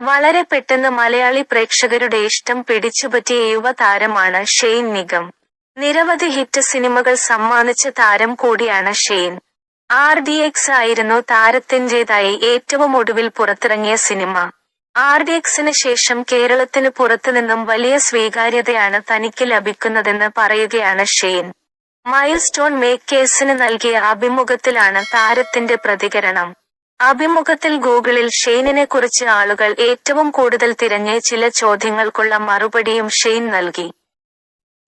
വളരെ പെട്ടെന്ന് മലയാളി പ്രേക്ഷകരുടെ ഇഷ്ടം പിടിച്ചുപറ്റിയ യുവതാരമാണ് ഷെയ്ൻ നിഗം. നിരവധി ഹിറ്റ് സിനിമകൾ സമ്മാനിച്ച താരം കൂടിയാണ് ഷെയ്ൻ. ആർ ഡി എക്സ് ആയിരുന്നു താരത്തിന്റെതായി ഏറ്റവും ഒടുവിൽ പുറത്തിറങ്ങിയ സിനിമ. ആർ ഡി എക്സിന് ശേഷം കേരളത്തിന് പുറത്തുനിന്നും വലിയ സ്വീകാര്യതയാണ് തനിക്ക് ലഭിക്കുന്നതെന്ന് പറയുകയാണ് ഷെയ്ൻ. മൈൽ സ്റ്റോൺ മേക്കേഴ്സിന് നൽകിയ അഭിമുഖത്തിലാണ് താരത്തിന്റെ പ്രതികരണം. അഭിമുഖത്തിൽ ഗൂഗിളിൽ ഷെയ്നിനെ കുറിച്ച് ആളുകൾ ഏറ്റവും കൂടുതൽ തിരഞ്ഞ ചില ചോദ്യങ്ങൾക്കുള്ള മറുപടിയും ഷെയ്ൻ നൽകി.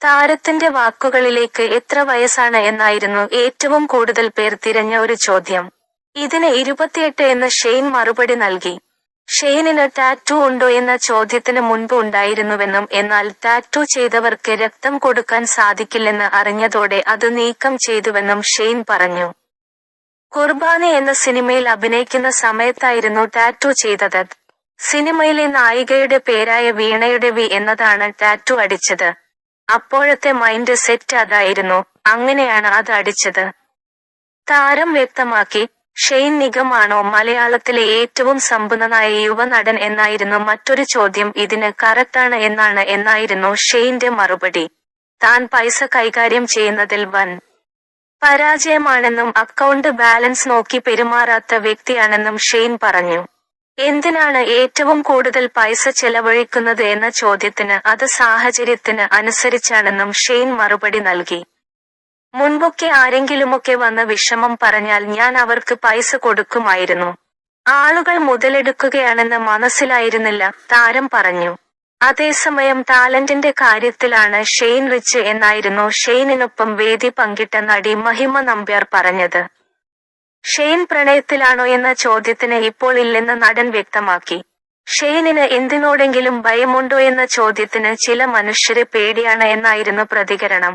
താരത്തിന്റെ വാക്കുകളിലേക്ക് എത്ര വയസ്സാണ് എന്നായിരുന്നു ഏറ്റവും കൂടുതൽ പേർ തിരഞ്ഞ ഒരു ചോദ്യം. ഇതിന് ഇരുപത്തിയെട്ട് എന്ന് ഷെയ്ൻ മറുപടി നൽകി. ഷെയ്നിന് ടാറ്റു ഉണ്ടോ എന്ന ചോദ്യത്തിന് മുൻപ് ഉണ്ടായിരുന്നുവെന്നും എന്നാൽ ടാറ്റു ചെയ്തവർക്ക് രക്തം കൊടുക്കാൻ സാധിക്കില്ലെന്ന് അറിഞ്ഞതോടെ അത് നീക്കം ചെയ്തുവെന്നും ഷെയ്ൻ പറഞ്ഞു. കുർബാന എന്ന സിനിമയിൽ അഭിനയിക്കുന്ന സമയത്തായിരുന്നു ടാറ്റു ചെയ്തത്. സിനിമയിലെ നായികയുടെ പേരായ വീണയുടെ വി എന്നതാണ് ടാറ്റു അടിച്ചത്. അപ്പോഴത്തെ മൈൻഡ് സെറ്റ് അതായിരുന്നു. അങ്ങനെയാണ് അത് അടിച്ചത്. താരം വ്യക്തമാക്കി ഷെയ്ൻ നിഗമാണോ മലയാളത്തിലെ ഏറ്റവും സമ്പന്നനായ യുവനടൻ എന്നായിരുന്നു മറ്റൊരു ചോദ്യം ഇതിന് കറക്റ്റാണ് എന്നാണ് എന്നായിരുന്നു ഷെയ്ന്റെ മറുപടി. താൻ പൈസ കൈകാര്യം ചെയ്യുന്നതിൽ വൻ പരാജയമാണെന്നും അക്കൗണ്ട് ബാലൻസ് നോക്കി പെരുമാറാത്ത വ്യക്തിയാണെന്നും ഷെയ്ൻ പറഞ്ഞു. എന്തിനാണ് ഏറ്റവും കൂടുതൽ പൈസ ചെലവഴിക്കുന്നത് എന്ന ചോദ്യത്തിന് അത് സാഹചര്യത്തിന് അനുസരിച്ചാണെന്നും ഷെയ്ൻ മറുപടി നൽകി. മുൻപൊക്കെ ആരെങ്കിലുമൊക്കെ വന്ന വിഷമം പറഞ്ഞാൽ ഞാൻ അവർക്ക് പൈസ കൊടുക്കുമായിരുന്നു. ആളുകൾ മുതലെടുക്കുകയാണെന്ന് മനസ്സിലായിരുന്നില്ല താരം പറഞ്ഞു. അതേസമയം ടാലന്റിന്റെ കാര്യത്തിലാണ് ഷെയ്ൻ റിച്ച് എന്നായിരുന്നു ഷെയ്നിനൊപ്പം വേദി പങ്കിട്ട നടി മഹിമ നമ്പ്യാർ പറഞ്ഞത്. ഷെയ്ൻ പ്രണയത്തിലാണോ എന്ന ചോദ്യത്തിന് ഇപ്പോൾ ഇല്ലെന്ന് നടൻ വ്യക്തമാക്കി. ഷെയ്നിന് എന്തിനോടെങ്കിലും ഭയമുണ്ടോ എന്ന ചോദ്യത്തിന് ചില മനുഷ്യരെ പേടിയാണ് എന്നായിരുന്നു പ്രതികരണം.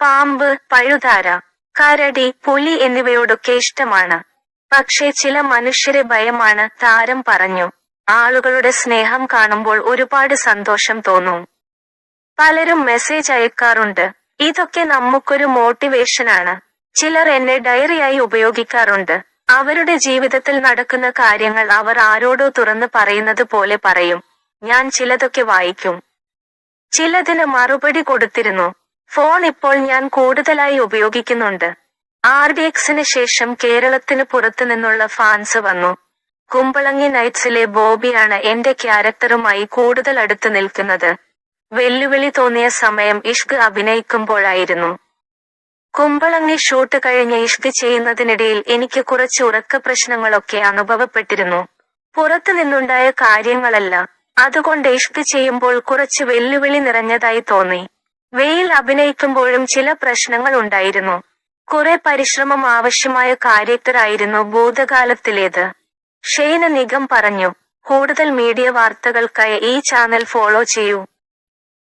പാമ്പ് പഴുതാര കരടി പുലി എന്നിവയോടൊക്കെ ഇഷ്ടമാണ്. പക്ഷേ ചില മനുഷ്യരെ ഭയമാണ് താരം പറഞ്ഞു. ആളുകളുടെ സ്നേഹം കാണുമ്പോൾ ഒരുപാട് സന്തോഷം തോന്നും. പലരും മെസ്സേജ് അയക്കാറുണ്ട്. ഇതൊക്കെ നമുക്കൊരു മോട്ടിവേഷനാണ്. ചിലർ എന്നെ ഡയറിയായി ഉപയോഗിക്കാറുണ്ട്. അവരുടെ ജീവിതത്തിൽ നടക്കുന്ന കാര്യങ്ങൾ അവർ ആരോടോ തുറന്ന് പറയുന്നത് പോലെ പറയും. ഞാൻ ചിലതൊക്കെ വായിക്കും. ചിലതിന് മറുപടി കൊടുത്തിരുന്നു. ഫോൺ ഇപ്പോൾ ഞാൻ കൂടുതലായി ഉപയോഗിക്കുന്നുണ്ട്. ആർ ഡി എക്സിന് ശേഷം കേരളത്തിന് പുറത്തു നിന്നുള്ള ഫാൻസ് വന്നു. കുമ്പളങ്ങി നൈറ്റ്സിലെ ബോബിയാണ് എന്റെ ക്യാരക്ടറുമായി കൂടുതൽ അടുത്ത് നിൽക്കുന്നത്. വെല്ലുവിളി തോന്നിയ സമയം ഇഷ്ക് അഭിനയിക്കുമ്പോഴായിരുന്നു. കുമ്പളങ്ങി ഷൂട്ട് കഴിഞ്ഞ് ഇഷ്ക് ചെയ്യുന്നതിനിടയിൽ എനിക്ക് കുറച്ച് ഉറക്ക പ്രശ്നങ്ങളൊക്കെ അനുഭവപ്പെട്ടിരുന്നു. പുറത്തു നിന്നുണ്ടായ കാര്യങ്ങളല്ല. അതുകൊണ്ട് ഇഷ്ക് ചെയ്യുമ്പോൾ കുറച്ച് വെല്ലുവിളി നിറഞ്ഞതായി തോന്നി. വെയിൽ അഭിനയിക്കുമ്പോഴും ചില പ്രശ്നങ്ങൾ ഉണ്ടായിരുന്നു. കുറെ പരിശ്രമം ആവശ്യമായ കാര്യക്ടറായിരുന്നു ഭൂതകാലത്തിലേത്. ഷെയ്ന നിഗം പറഞ്ഞു. കൂടുതൽ മീഡിയ വാർത്തകൾക്കായി ഈ ചാനൽ ഫോളോ ചെയ്യൂ.